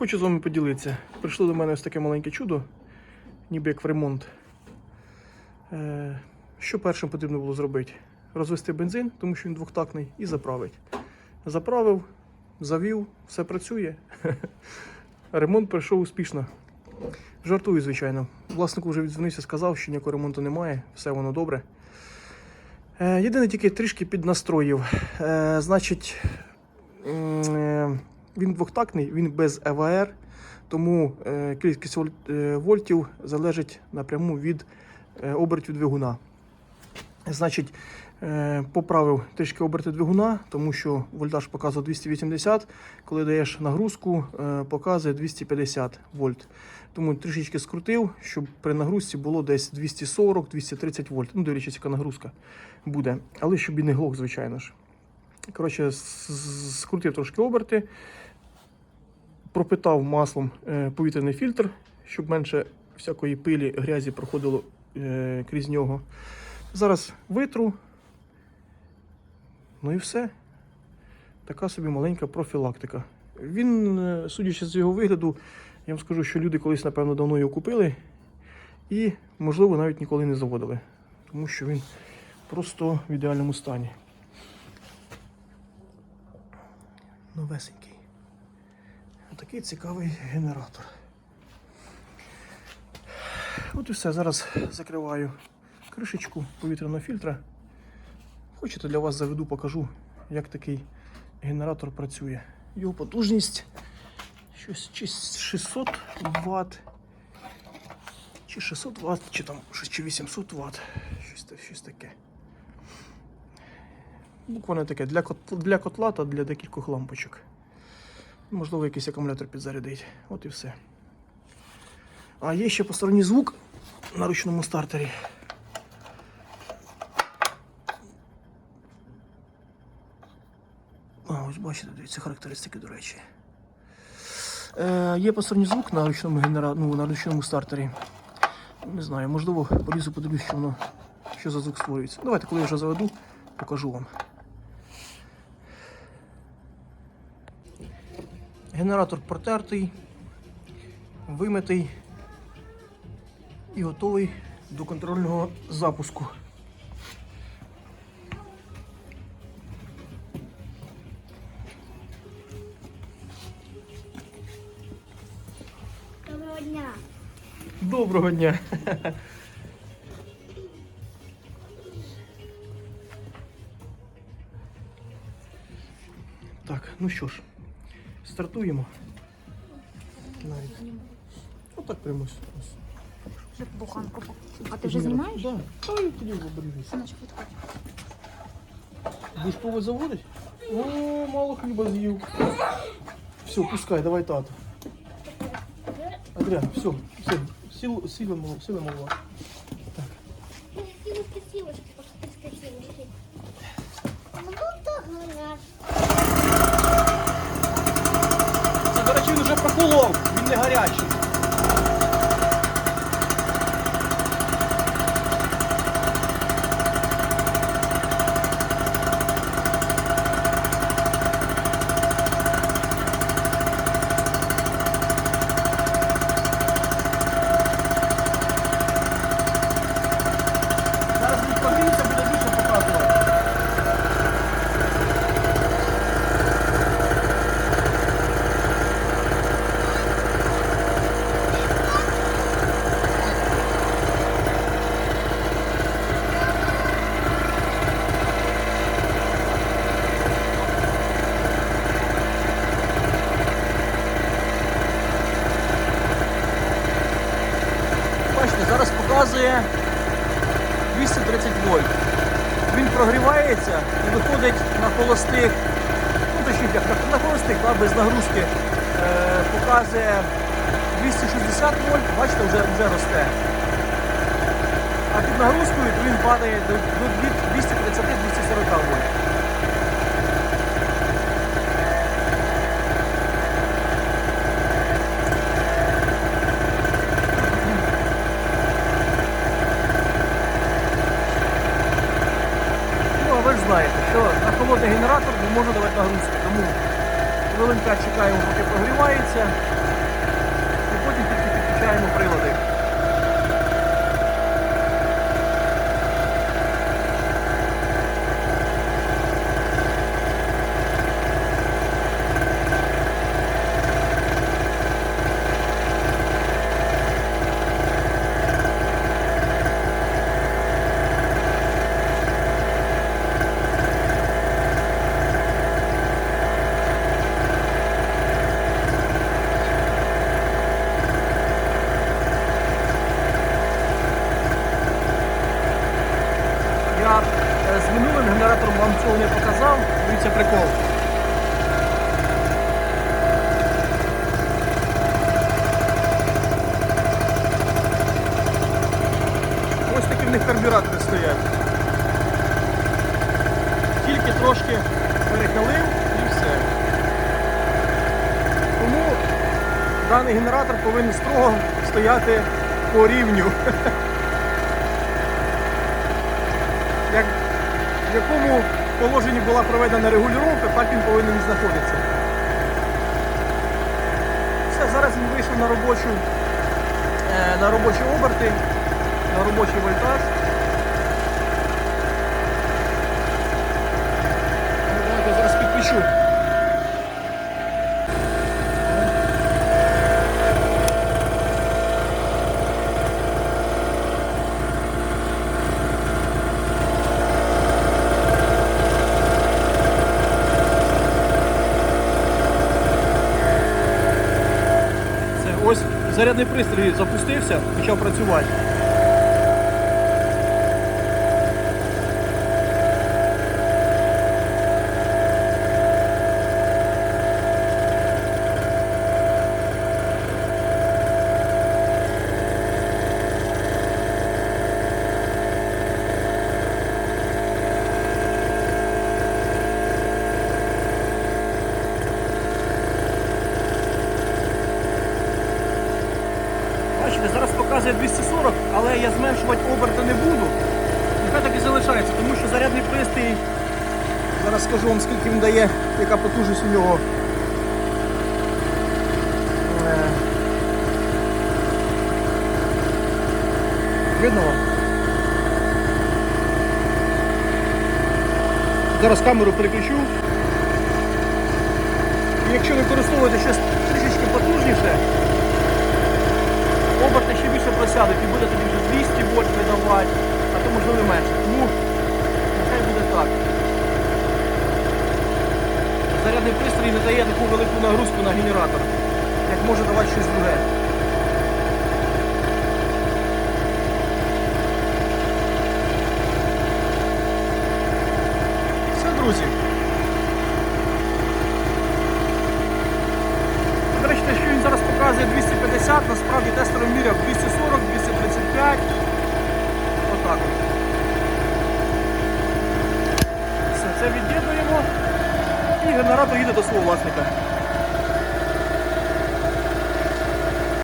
Хочу з вами поділитися. Прийшло до мене ось таке маленьке чудо, ніби як в ремонт. Е, що першим потрібно було зробити? Розвести бензин, тому що він двохтактний, і заправити. Заправив, завів, все працює. Ремонт пройшов успішно. Жартую, звичайно. Власнику вже відзвонився, сказав, що ніякого ремонту немає, все воно добре. Е, єдине тільки трішки піднастроїв. Е, значить, він двохтактний, він без ЕВР, тому е, кількість е, вольтів залежить напряму від е, обертів двигуна. Значить, поправив трішки оберти двигуна, тому що вольтаж показував 280, коли даєш нагрузку, показує 250 вольт. Тому трішечки скрутив, щоб при нагрузці було десь 240-230 вольт. Ну, дивлячись, яка нагрузка буде. Але щоб і не глох, звичайно ж. Коротше, скрутив трошки оберти, пропитав маслом е, повітряний фільтр, щоб менше всякої пилі, грязі проходило е, крізь нього. Зараз витру. Ну і все. Така собі маленька профілактика. Він, е, судячи з його вигляду, я вам скажу, що люди колись, напевно, давно його купили і, можливо, навіть ніколи не заводили. Тому що він просто в ідеальному стані. Новесенький. Такий цікавий генератор. От і все. Зараз закриваю кришечку повітряного фільтра. Хочете для вас заведу, покажу, як такий генератор працює. Його потужність щось чи 600 Вт, чи 600 Вт, чи там чи 800 Вт. Щось, щось таке. Буквально таке для, кот, для котла та для декількох лампочок. Можливо, якийсь акумулятор підзарядить. От і все. А є ще посторонній звук на ручному стартері. А, ось бачите, дивіться характеристики, до речі. Е, є посторонній звук на ручному генера... ну, на ручному стартері. Не знаю, можливо, полізу подивлюсь, що воно що за звук створюється. Давайте, коли я вже заведу, покажу вам. Генератор протертий, вимитий і готовий до контрольного запуску. Доброго дня. Доброго дня! Так, ну що ж, стартуємо. Навіть. Отак прямо. ось. ось. Вже буханку. А ти вже знімаєш? Так. Та й тоді обережись. Підходь. Будеш повод заводить? О, мало хліба з'їв. Все, пускай, давай тату. Адріан, все, все, сіл, сіли мало, сіли мало. Так. Скилочки, скилочки, скилочки. Ну так, говорят. Це, до він він не гарячий. Зараз він прогріється, буде більше показувати. Бачите, зараз показує 230 вольт. Він прогрівається і виходить на холостих, ну точніше, на, холостих, а без нагрузки. Е, показує 260 вольт, бачите, вже, вже росте. А під нагрузкою він падає до 230-240 вольт. Роботи генератор, не можу давати нагрузку. Тому хвилинка чекаємо, поки прогрівається, і потім тільки підключаємо прилади. Е, з минулим генератором вам цього не показав. Дивіться прикол. Ось такі в них карбюратори стоять. Тільки трошки перехилив і все. Тому даний генератор повинен строго стояти по рівню. як, в якому положенні була проведена регулювання, так він повинен знаходитися. Все, зараз він вийшов на робочу, е, на робочі оберти, на робочий вольтаж. Ну, зараз підключу. Це ось зарядний пристрій запустився, почав працювати. Бачите, зараз показує 240, але я зменшувати оберти не буду. Нехай так і залишається, тому що зарядний пристрій, зараз скажу вам скільки він дає, яка потужність у нього. Е, Видно вам? Зараз камеру переключу. Якщо використовувати щось трішечки потужніше, ще і буде тобі вже 200 вольт видавати, а то можливо менше. Тому нехай буде так. Зарядний пристрій не дає таку велику нагрузку на генератор, як може давати щось друге. Все, друзі. До речі, те, що він зараз показує 250, насправді тестером міряв 240, 235. Отак. Все, це від'єднуємо і генератор їде до свого власника.